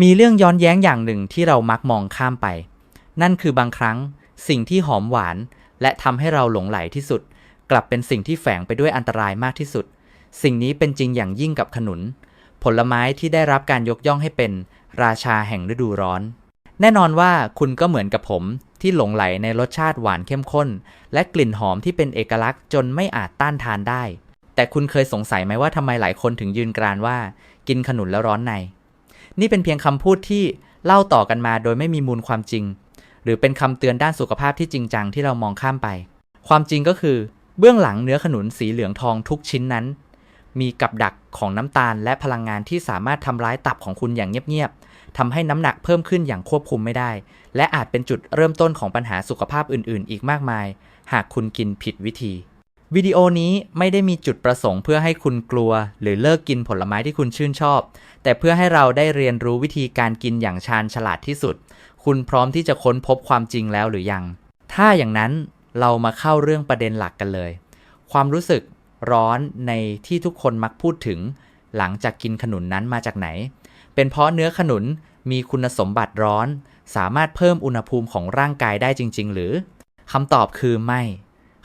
มีเรื่องย้อนแย้งอย่างหนึ่งที่เรามักมองข้ามไป นั่นคือบางครั้งสิ่งที่หอมหวาน และทำให้เราหลงไหลที่สุด กลับเป็นสิ่งที่แฝงไปด้วยอันตรายมากที่สุด สิ่งนี้เป็นจริงอย่างยิ่งกับขนุน ผลไม้ที่ได้รับการยกย่องให้เป็น ราชาแห่งฤดูร้อน แน่นอนว่าคุณก็เหมือนกับผมที่หลงไหลในรสชาติหวานเข้มข้น และกลิ่นหอมที่เป็นเอกลักษณ์จนไม่อาจต้านทานได้ แต่คุณเคยสงสัยไหมว่าทำไมหลายคนถึงยืนกรานว่า กินขนุนแล้วร้อนใน นี่เป็นเพียงคำพูดที่เล่าต่อกันมาโดยไม่มีมูลความจริง หรือเป็นคำเตือนด้านสุขภาพที่จริงจังที่เรามองข้ามไป ความจริงก็คือ เบื้องหลังเนื้อขนุนสีเหลืองทองทุกชิ้นนั้น มีกับดักของน้ำตาลและพลังงานที่สามารถทำร้ายตับของคุณอย่างเงียบๆทำให้น้ำหนักเพิ่มขึ้นอย่างควบคุมไม่ได้ และอาจเป็นจุดเริ่มต้นของปัญหาสุขภาพอื่น ๆ อีกมากมาย หากคุณกินผิดวิธี วิดีโอนี้ไม่ได้มีจุดประสงค์เพื่อให้คุณกลัว หรือเลิกกินผลไม้ที่คุณชื่นชอบ แต่เพื่อให้เราได้เรียนรู้วิธีการกินอย่างชาญฉลาดที่สุด คุณพร้อมที่จะค้นพบความจริงแล้วหรือยัง ถ้าอย่างนั้นเรามาเข้าเรื่องประเด็นหลักกันเลย ความรู้สึกร้อนในที่ทุกคนมักพูดถึง หลังจากกินขนุนนั้นมาจากไหน เป็นเพราะเนื้อขนุนมีคุณสมบัติร้อน สามารถเพิ่มอุณหภูมิของร่างกายได้จริง ๆ หรือคำตอบคือไม่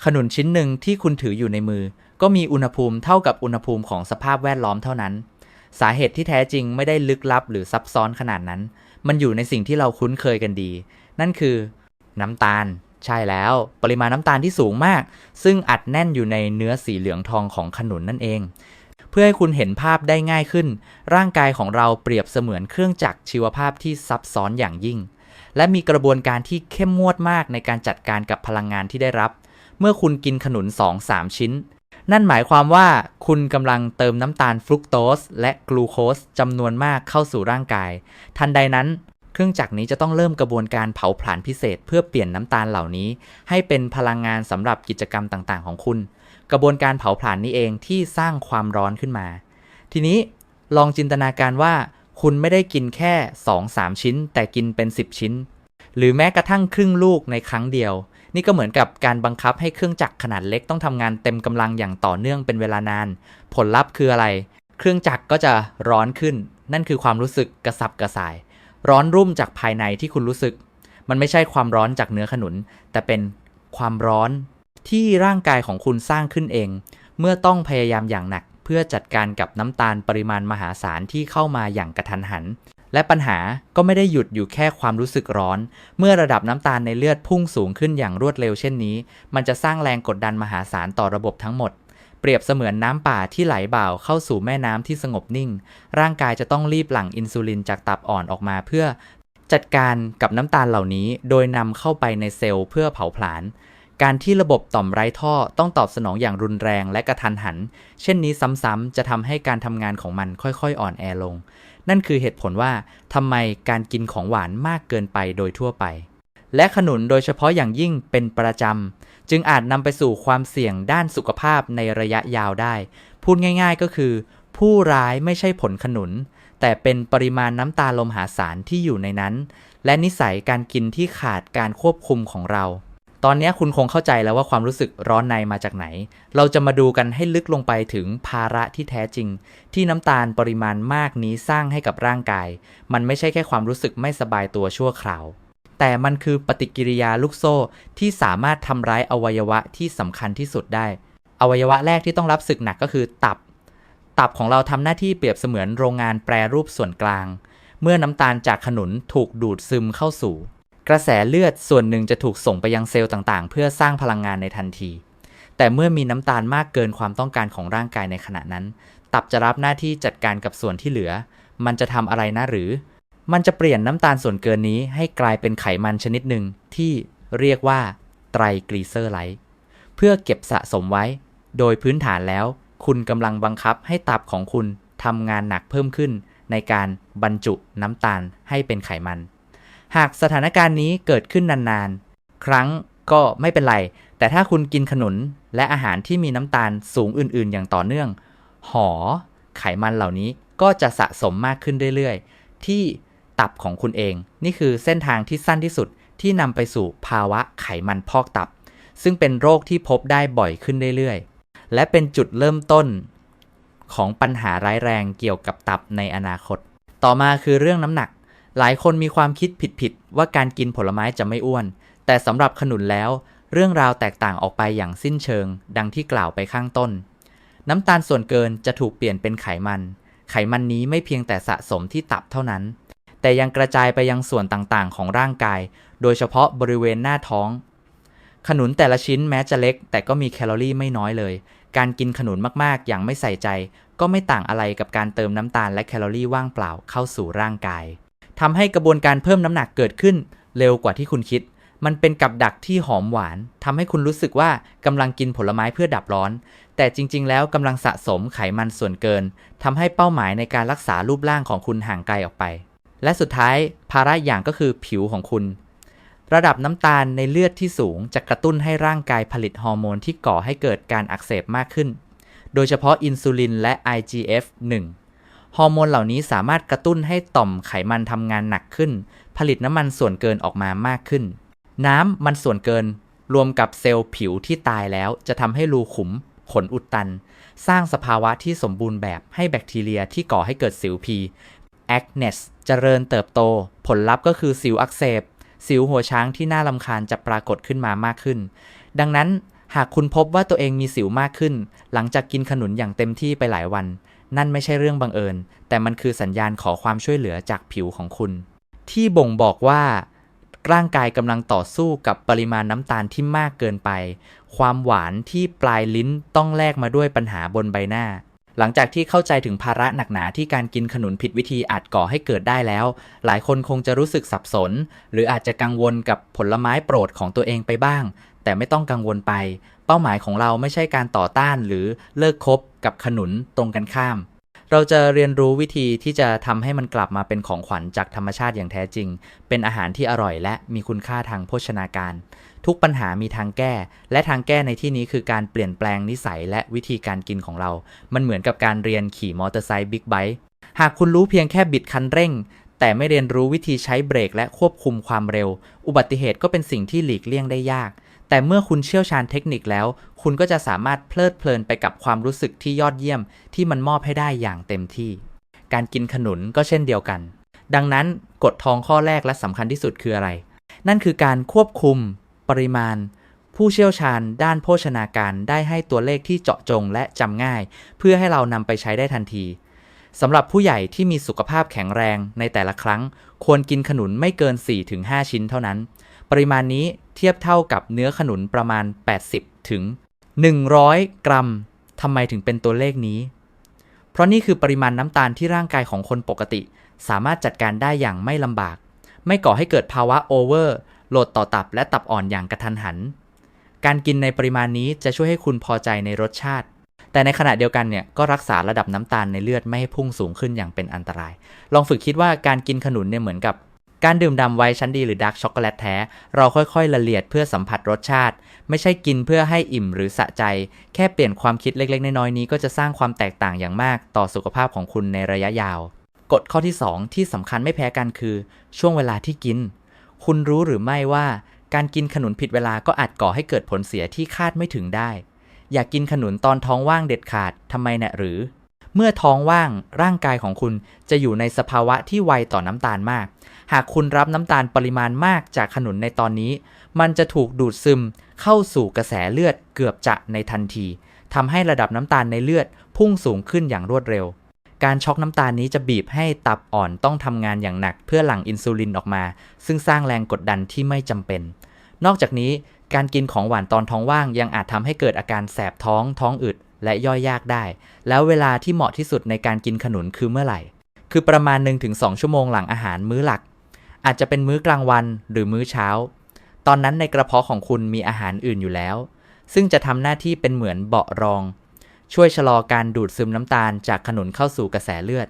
ขนุนชิ้นหนึ่งที่คุณถืออยู่ในมือ ก็มีอุณหภูมิเท่ากับอุณหภูมิของสภาพแวดล้อมเท่านั้น สาเหตุที่แท้จริงไม่ได้ลึกลับหรือซับซ้อนขนาดนั้น มันอยู่ในสิ่งที่เราคุ้นเคยกันดี นั่นคือ น้ำตาล ใช่แล้ว ปริมาณน้ำตาลที่สูงมาก ซึ่งอัดแน่นอยู่ในเนื้อสีเหลืองทองของขนุนนั่นเอง เพื่อให้คุณเห็นภาพได้ง่ายขึ้น ร่างกายของเราเปรียบเสมือนเครื่องจักรชีวภาพที่ซับซ้อนอย่างยิ่ง และมีกระบวนการที่เข้มงวดมากในการจัดการกับพลังงานที่ได้รับเมื่อคุณกินขนุน 2-3 ชิ้น นั่นหมายความว่าคุณกำลังเติมน้ำตาลฟรุกโตสและกลูโคสจำนวนมากเข้าสู่ร่างกาย ทันใดนั้น เครื่องจักรนี้จะต้องเริ่มกระบวนการเผาผลาญพิเศษ เพื่อเปลี่ยนน้ำตาลเหล่านี้ ให้เป็นพลังงานสำหรับกิจกรรมต่างๆ ของคุณ กระบวนการเผาผลาญนี้เองที่สร้างความร้อนขึ้นมา ทีนี้ลองจินตนาการว่าคุณไม่ได้กินแค่ 2-3 ชิ้น แต่กินเป็น 10 ชิ้น หรือแม้กระทั่งครึ่งลูกในครั้งเดียว นี่ก็เหมือนกับการบังคับให้เครื่องจักรขนาดเล็กต้องทำงานเต็มกำลังอย่างต่อเนื่องเป็นเวลานาน ผลลัพธ์คืออะไร เครื่องจักรก็จะร้อนขึ้น นั่นคือความรู้สึกกระสับกระส่าย ร้อนรุ่มจากภายในที่คุณรู้สึก มันไม่ใช่ความร้อนจากเนื้อขนุน แต่เป็นความร้อนที่ร่างกายของคุณสร้างขึ้นเอง เมื่อต้องพยายามอย่างหนัก เพื่อจัดการกับน้ำตาลปริมาณมหาศาลที่เข้ามาอย่างกระทันหัน และปัญหาก็ไม่ได้หยุดอยู่แค่ความรู้สึกร้อน เมื่อระดับน้ำตาลในเลือดพุ่งสูงขึ้นอย่างรวดเร็วเช่นนี้ มันจะสร้างแรงกดดันมหาศาลต่อระบบทั้งหมด เปรียบเสมือนน้ำป่าที่ไหลบ่าวเข้าสู่แม่น้ำที่สงบนิ่ง ร่างกายจะต้องรีบหลั่งอินซูลินจากตับอ่อนออกมาเพื่อ จัดการกับน้ำตาลเหล่านี้ โดยนำเข้าไปในเซลล์เพื่อเผาผลาญการที่ระบบต่อมไร้ท่อต้องตอบสนองอย่างรุนแรงและกระทันหัน เช่นนี้ซ้ำๆจะทำให้การทำงานของมันค่อยๆ อ่อนแอลง นั่นคือเหตุผลว่าทำไมการกินของหวานมากเกินไปโดยทั่วไป และขนุนโดยเฉพาะอย่างยิ่งเป็นประจำ จึงอาจนำไปสู่ความเสี่ยงด้านสุขภาพในระยะยาวได้ พูดง่ายๆก็คือ ผู้ร้ายไม่ใช่ผลขนุน แต่เป็นปริมาณน้ำตาลมหาศาลที่อยู่ในนั้น และนิสัยการกินที่ขาดการควบคุมของเรา ตอนนี้คุณคงเข้าใจแล้วว่าความรู้สึกร้อนในมาจากไหน เราจะมาดูกันให้ลึกลงไปถึงภาระที่แท้จริง ที่น้ำตาลปริมาณมากนี้สร้างให้กับร่างกาย มันไม่ใช่แค่ความรู้สึกไม่สบายตัวชั่วคราว แต่มันคือปฏิกิริยาลูกโซ่ที่สามารถทำร้ายอวัยวะที่สำคัญที่สุดได้ อวัยวะแรกที่ต้องรับศึกหนักก็คือตับ ตับของเราทำหน้าที่เปรียบเสมือนโรงงานแปรรูปส่วนกลาง เมื่อน้ำตาลจากขนุนถูกดูดซึมเข้าสู่ กระแสเลือดส่วนหนึ่งจะถูกส่งไปยังเซลล์ต่างๆ เพื่อสร้างพลังงานในทันที แต่เมื่อมีน้ำตาลมากเกินความต้องการของร่างกายในขณะนั้น ตับจะรับหน้าที่จัดการกับส่วนที่เหลือ มันจะทำอะไรนะหรือ มันจะเปลี่ยนน้ำตาลส่วนเกินนี้ให้กลายเป็นไขมันชนิดหนึ่งที่เรียกว่าไตรกลีเซอไรด์เพื่อเก็บสะสมไว้ โดยพื้นฐานแล้ว คุณกำลังบังคับให้ตับของคุณทำงานหนักเพิ่มขึ้น ในการบรรจุน้ำตาลให้เป็นไขมัน หากสถานการณ์นี้เกิดขึ้นนานๆ ครั้งก็ไม่เป็นไร แต่ถ้าคุณกินขนุนและอาหารที่มีน้ำตาลสูงอื่นๆ อย่างต่อเนื่อง หอ ไขมันเหล่านี้ก็จะสะสมมากขึ้นเรื่อยๆ ที่ตับของคุณเอง นี่คือเส้นทางที่สั้นที่สุดที่นำไปสู่ภาวะไขมันพอกตับ ซึ่งเป็นโรคที่พบได้บ่อยขึ้นเรื่อยๆ และเป็นจุดเริ่มต้นของปัญหาร้ายแรงเกี่ยวกับตับในอนาคต ต่อมาคือเรื่องน้ำหนัก หลายคนมีความคิดผิดๆว่าการกินผลไม้จะไม่อ้วน แต่สำหรับขนุนแล้ว เรื่องราวแตกต่างออกไปอย่างสิ้นเชิง ดังที่กล่าวไปข้างต้น น้ำตาลส่วนเกินจะถูกเปลี่ยนเป็นไขมัน ไขมันนี้ไม่เพียงแต่สะสมที่ตับเท่านั้น แต่ยังกระจายไปยังส่วนต่างๆ ของร่างกาย โดยเฉพาะบริเวณหน้าท้อง ขนุนแต่ละชิ้นแม้จะเล็ก แต่ก็มีแคลอรี่ไม่น้อยเลย การกินขนุนมากๆ อย่างไม่ใส่ใจ ก็ไม่ต่างอะไรกับการเติมน้ำตาลและแคลอรี่ว่างเปล่าเข้าสู่ร่างกาย ทำให้กระบวนการเพิ่มน้ำหนักเกิดขึ้น เร็วกว่าที่คุณคิด มันเป็นกับดักที่หอมหวานทำให้คุณรู้สึกว่ากำลังกินผลไม้เพื่อดับร้อน แต่จริง ๆ แล้วกำลังสะสมไขมันส่วนเกินทำให้เป้าหมายในการรักษารูปร่างของคุณห่างไกลออกไป และสุดท้ายภาระอย่างก็คือผิวของคุณ ระดับน้ำตาลในเลือดที่สูงจะกระตุ้นให้ร่างกายผลิตฮอร์โมนที่ก่อให้เกิดการอักเสบมากขึ้น โดยเฉพาะอินซูลินและ IGF-1 ฮอร์โมนเหล่านี้สามารถกระตุ้นให้ต่อมไขมันทำงานหนักขึ้น ผลิตน้ำมันส่วนเกินออกมามากขึ้น น้ำมันส่วนเกิน รวมกับเซลล์ผิวที่ตายแล้ว จะทำให้รูขุม ขนอุดตัน สร้างสภาวะที่สมบูรณ์แบบให้แบคทีเรียที่ก่อให้เกิดสิวพีแอคเนสเจริญเติบโต ผลลัพธ์ก็คือสิวอักเสบ สิวหัวช้างที่น่าลำคาญจะปรากฏขึ้นมามากขึ้น ดังนั้นหากคุณพบว่าตัวเองมีสิวมากขึ้น หลังจากกินขนุนอย่างเต็มที่ไปหลายวัน นั่นไม่ใช่เรื่องบังเอิญ แต่มันคือสัญญาณขอความช่วยเหลือจากผิวของคุณ ที่บ่งบอกว่าร่างกายกำลังต่อสู้กับปริมาณน้ำตาลที่มากเกินไป ความหวานที่ปลายลิ้นต้องแลกมาด้วยปัญหาบนใบหน้า หลังจากที่เข้าใจถึงภาระหนักหนาที่การกินขนุนผิดวิธีอาจก่อให้เกิดได้แล้ว หลายคนคงจะรู้สึกสับสน หรืออาจจะกังวลกับผลไม้โปรดของตัวเองไปบ้าง แต่ไม่ต้องกังวลไป เป้าหมายของเราไม่ใช่การต่อต้านหรือเลิกคบ กับขนุนตรงกันข้าม เราจะเรียนรู้วิธีที่จะทำให้มันกลับมาเป็นของขวัญจากธรรมชาติอย่างแท้จริง เป็นอาหารที่อร่อยและมีคุณค่าทางโภชนาการ ทุกปัญหามีทางแก้ และทางแก้ในที่นี้คือการเปลี่ยนแปลงนิสัยและวิธีการกินของเรา มันเหมือนกับการเรียนขี่มอเตอร์ไซค์บิ๊กไบค์ หากคุณรู้เพียงแค่บิดคันเร่งแต่ไม่เรียนรู้วิธีใช้เบรกและควบคุมความเร็ว อุบัติเหตุก็เป็นสิ่งที่หลีกเลี่ยงได้ยาก แต่เมื่อคุณเชี่ยวชาญเทคนิคแล้ว คุณก็จะสามารถเพลิดเพลินไปกับความรู้สึกที่ยอดเยี่ยม ที่มันมอบให้ได้อย่างเต็มที่ การกินขนุนก็เช่นเดียวกัน ดังนั้นกฎทองข้อแรกและสำคัญที่สุดคืออะไร นั่นคือการควบคุม ปริมาณ ผู้เชี่ยวชาญ ด้านโภชนาการได้ให้ตัวเลขที่เจาะจงและจำง่าย เพื่อให้เรานำไปใช้ได้ทันทีสำหรับผู้ใหญ่ที่มีสุขภาพแข็งแรงในแต่ละครั้ง ควรกินขนุนไม่เกิน 4-5 ชิ้นเท่านั้น ปริมาณนี้ เทียบเท่ากับเนื้อขนุนประมาณ 80 ถึง 100 กรัมทำไมถึงเป็นตัวเลขนี้ เพราะนี่คือปริมาณน้ำตาลที่ร่างกายของคนปกติ สามารถจัดการได้อย่างไม่ลำบาก ไม่ก่อให้เกิดภาวะโอเวอร์โหลดต่อตับและตับอ่อนอย่างกระทันหัน การกินในปริมาณนี้จะช่วยให้คุณพอใจในรสชาติ แต่ในขณะเดียวกันเนี่ยก็รักษาระดับน้ำตาลในเลือดไม่ให้พุ่งสูงขึ้นอย่างเป็นอันตราย ลองฝึกคิดว่าการกินขนุนเนี่ยเหมือนกับ การดื่มดำไวน์ชั้นดีหรือดาร์กช็อกโกแลตแท้ เราค่อยๆ ละเลียดเพื่อสัมผัสรสชาติ ไม่ใช่กินเพื่อให้อิ่มหรือสะใจ แค่เปลี่ยนความคิดเล็กๆ น้อยๆ นี้ก็จะสร้างความแตกต่างอย่างมากต่อสุขภาพของคุณในระยะยาว กฎข้อที่ 2 ที่สำคัญไม่แพ้กันคือ ช่วงเวลาที่กิน คุณรู้หรือไม่ว่าการกินขนุนผิดเวลาก็อาจก่อให้เกิดผลเสียที่คาดไม่ถึงได้ อยากกินขนุนตอนท้องว่างเด็ดขาดทำไมเนี่ยหรือ เมื่อท้องว่างร่างกายของคุณจะอยู่ในสภาวะที่ไวต่อน้ำตาลมาก หากคุณรับน้ำตาลปริมาณมากจากขนุนในตอนนี้ มันจะถูกดูดซึมเข้าสู่กระแสเลือดเกือบจะในทันทีทำให้ระดับน้ำตาลในเลือดพุ่งสูงขึ้นอย่างรวดเร็ว การช็อกน้ำตาลนี้จะบีบให้ตับอ่อนต้องทำงานอย่างหนัก เพื่อหลั่งอินซูลินออกมา ซึ่งสร้างแรงกดดันที่ไม่จำเป็น นอกจากนี้การกินของหวานตอนท้องว่างยังอาจทำให้เกิดอาการแสบท้องท้องอืดและย่อยยากได้ แล้วเวลาที่เหมาะที่สุดในการกินขนุนคือเมื่อไหร่ คือประมาณ 1-2 ชั่วโมงหลังอาหารมื้อหลัก อาจจะเป็นมื้อกลางวันหรือมื้อเช้า ตอนนั้นในกระเพาะของคุณมีอาหารอื่นอยู่แล้ว ซึ่งจะทำหน้าที่เป็นเหมือนเบาะรอง ช่วยชะลอการดูดซึมน้ำตาลจากขนุนเข้าสู่กระแสเลือด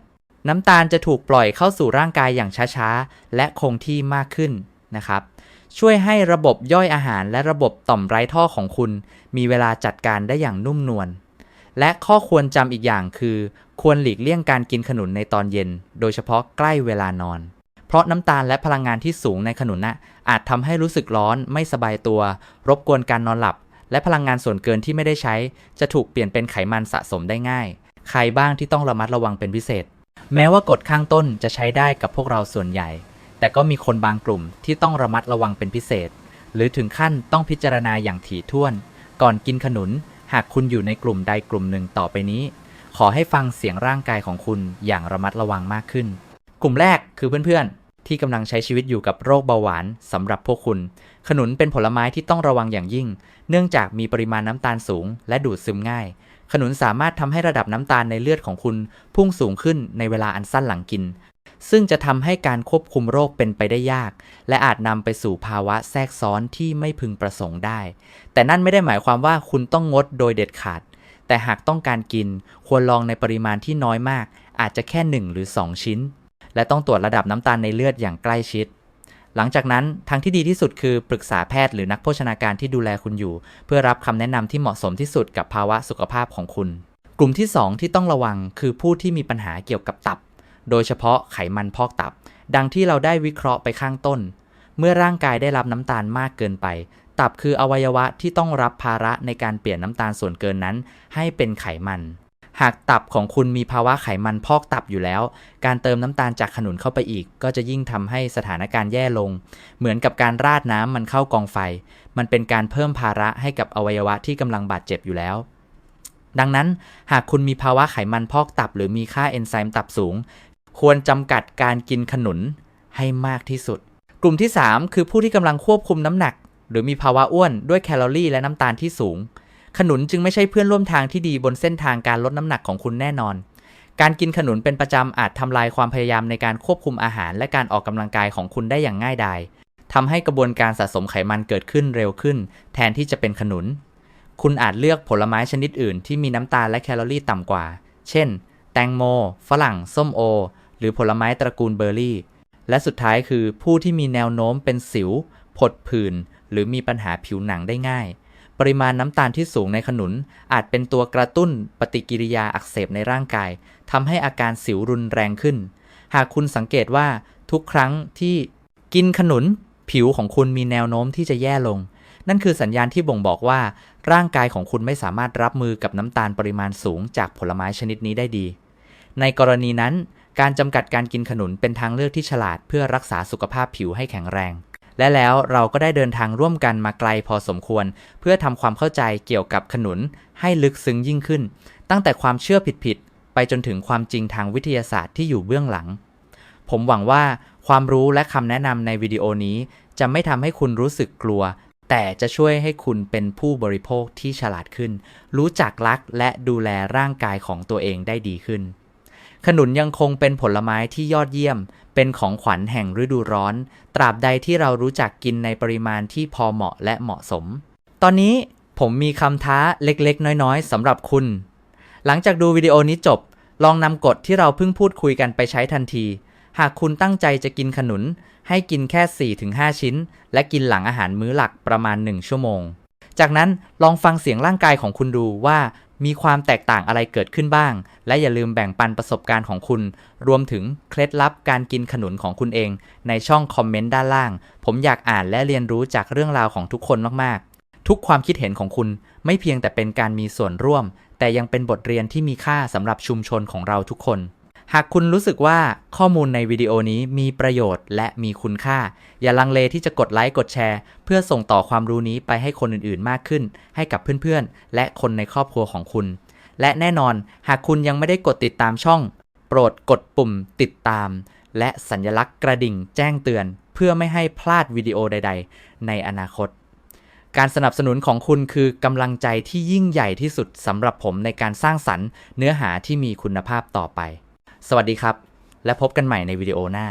น้ำตาลจะถูกปล่อยเข้าสู่ร่างกายอย่างช้าๆ และคงที่มากขึ้นนะครับ ช่วยให้ระบบย่อยอาหารและระบบต่อมไร้ท่อของคุณ มีเวลาจัดการได้อย่างนุ่มนวลและข้อควรจำอีกอย่างคือ ควรหลีกเลี่ยงการกินขนุนในตอนเย็น โดยเฉพาะใกล้เวลานอน เพราะน้ำตาลและพลังงานที่สูงในขนุนน่ะอาจทำให้รู้สึกร้อนไม่สบายตัว รบกวนการนอนหลับ และพลังงานส่วนเกินที่ไม่ได้ใช้ จะถูกเปลี่ยนเป็นไขมันสะสมได้ง่าย ใครบ้างที่ต้องระมัดระวังเป็นพิเศษ แม้ว่ากฎข้างต้นจะใช้ได้กับพวกเราส่วนใหญ่ แต่ก็มีคนบางกลุ่มที่ต้องระมัดระวังเป็นพิเศษ หรือถึงขั้นต้องพิจารณาอย่างถี่ถ้วน ก่อนกินขนุน หากคุณอยู่ในกลุ่มใดกลุ่มหนึ่งต่อไปนี้ ขอให้ฟังเสียงร่างกายของคุณอย่างระมัดระวังมากขึ้น กลุ่มแรกคือเพื่อนๆ ที่กำลังใช้ชีวิตอยู่กับโรคเบาหวานสำหรับพวกคุณ ขนุนเป็นผลไม้ที่ต้องระวังอย่างยิ่ง เนื่องจากมีปริมาณน้ำตาลสูง และดูดซึมง่าย ขนุนสามารถทำให้ระดับน้ำตาลในเลือดของคุณพุ่งสูงขึ้นในเวลาอันสั้นหลังกิน ซึ่งจะทำให้การควบคุมโรคเป็นไปได้ยาก และอาจนำไปสู่ภาวะแทรกซ้อนที่ไม่พึงประสงค์ได้ แต่นั่นไม่ได้หมายความว่าคุณต้องงดโดยเด็ดขาด แต่หากต้องการกิน ควรลองในปริมาณที่น้อยมาก อาจจะแค่ 1 หรือ 2 ชิ้น และต้องตรวจระดับน้ำตาลในเลือดอย่างใกล้ชิด หลังจากนั้นทางที่ดีที่สุดคือปรึกษาแพทย์หรือนักโภชนาการที่ดูแลคุณอยู่ เพื่อรับคำแนะนำที่เหมาะสมที่สุดกับภาวะสุขภาพของคุณ กลุ่มที่ 2 ที่ต้องระวังคือผู้ที่มีปัญหาเกี่ยวกับตับ โดยเฉพาะไขมันพอกตับ ดังที่เราได้วิเคราะห์ไปข้างต้น เมื่อร่างกายได้รับน้ำตาลมากเกินไปตับคืออวัยวะที่ต้องรับภาระในการเปลี่ยนน้ำตาลส่วนเกินนั้น ให้เป็นไขมัน หากตับของคุณมีภาวะไขมันพอกตับอยู่แล้ว การเติมน้ำตาลจากขนุนเข้าไปอีก ก็จะยิ่งทำให้สถานการณ์แย่ลง เหมือนกับการราดน้ำมันเข้ากองไฟ มันเป็นการเพิ่มภาระให้กับอวัยวะที่กำลังบาดเจ็บอยู่แล้ว ดังนั้นหากคุณมีภาวะไขมันพอกตับ หรือมีค่าเอนไซม์ตับสูง ควรจำกัดการกินขนุนให้มากที่สุด กลุ่มที่ 3 คือผู้ที่กำลังควบคุมน้ำหนัก หรือมีภาวะอ้วนด้วยแคลอรี่และน้ำตาลที่สูง ขนุนจึงไม่ใช่เพื่อนร่วมทางที่ดีบนเส้นทางการลดน้ำหนักของคุณแน่นอน การกินขนุนเป็นประจำอาจทำลายความพยายามในการควบคุมอาหาร และการออกกำลังกายของคุณได้อย่างง่ายดายทำให้กระบวนการสะสมไขมันเกิดขึ้นเร็วขึ้น แทนที่จะเป็นขนุน คุณอาจเลือกผลไม้ชนิดอื่น ที่มีน้ำตาลและแคลอรี่ต่ำกว่า เช่น แตงโม ฝรั่ง ส้มโอ หรือผลไม้ตระกูลเบอร์รี่ และสุดท้ายคือผู้ที่มีแนวโน้มเป็นสิว ผดผื่น หรือมีปัญหาผิวหนังได้ง่าย ปริมาณน้ำตาลที่สูงในขนุน อาจเป็นตัวกระตุ้นปฏิกิริยาอักเสบในร่างกายทำให้อาการสิวรุนแรงขึ้น หากคุณสังเกตว่าทุกครั้งที่กินขนุน ผิวของคุณมีแนวโน้มที่จะแย่ลง นั่นคือสัญญาณที่บ่งบอกว่า ร่างกายของคุณไม่สามารถรับมือกับน้ำตาลปริมาณสูงจากผลไม้ชนิดนี้ได้ดี ในกรณีนั้น การจำกัดการกินขนุนเป็นทางเลือกที่ฉลาดเพื่อรักษาสุขภาพผิวให้แข็งแรง และแล้วเราก็ได้เดินทางร่วมกันมาไกลพอสมควร เพื่อทำความเข้าใจเกี่ยวกับขนุนให้ลึกซึ้งยิ่งขึ้น ตั้งแต่ความเชื่อผิดๆไปจนถึงความจริงทางวิทยาศาสตร์ที่อยู่เบื้องหลัง ผมหวังว่าความรู้และคำแนะนำในวิดีโอนี้ จะไม่ทำให้คุณรู้สึกกลัว แต่จะช่วยให้คุณเป็นผู้บริโภคที่ฉลาดขึ้น รู้จักรักและดูแลร่างกายของตัวเองได้ดีขึ้น ขนุนยังคงเป็นผลไม้ที่ยอดเยี่ยม เป็นของขวัญแห่งฤดูร้อน ตราบใดที่เรารู้จักกินในปริมาณที่พอเหมาะและเหมาะสม ตอนนี้ผมมีคำท้าเล็กๆ น้อยๆสำหรับคุณ หลังจากดูวิดีโอนี้จบ ลองนำกฎที่เราเพิ่งพูดคุยกันไปใช้ทันที หากคุณตั้งใจจะกินขนุน ให้กินแค่ 4-5 ชิ้น และกินหลังอาหารมื้อหลักประมาณ 1 ชั่วโมง จากนั้นลองฟังเสียงร่างกายของคุณดูว่ามีความแตกต่างอะไรเกิดขึ้นบ้าง และอย่าลืมแบ่งปันประสบการณ์ของคุณ รวมถึงเคล็ดลับการกินขนุนของคุณเอง ในช่องคอมเมนต์ด้านล่าง ผมอยากอ่านและเรียนรู้จากเรื่องราวของทุกคนมาก ๆ ทุกความคิดเห็นของคุณไม่เพียงแต่เป็นการมีส่วนร่วม แต่ยังเป็นบทเรียนที่มีค่าสำหรับชุมชนของเราทุกคน หากคุณรู้สึกว่าข้อมูลในวิดีโอนี้มีประโยชน์และมีคุณค่า อย่าลังเลที่จะกดไลค์กดแชร์ เพื่อส่งต่อความรู้นี้ไปให้คนอื่นๆ มากขึ้น ให้กับเพื่อนๆ และคนในครอบครัวของคุณ และแน่นอนหากคุณยังไม่ได้กดติดตามช่อง โปรดกดปุ่มติดตาม และสัญลักษณ์กระดิ่งแจ้งเตือน เพื่อไม่ให้พลาดวิดีโอใด ๆ ในอนาคต การสนับสนุนของคุณคือกำลังใจที่ยิ่งใหญ่ที่สุดสำหรับผมในการสร้างสรรค์ เนื้อหาที่มีคุณภาพต่อไป สวัสดีครับ และพบกันใหม่ในวิดีโอหน้า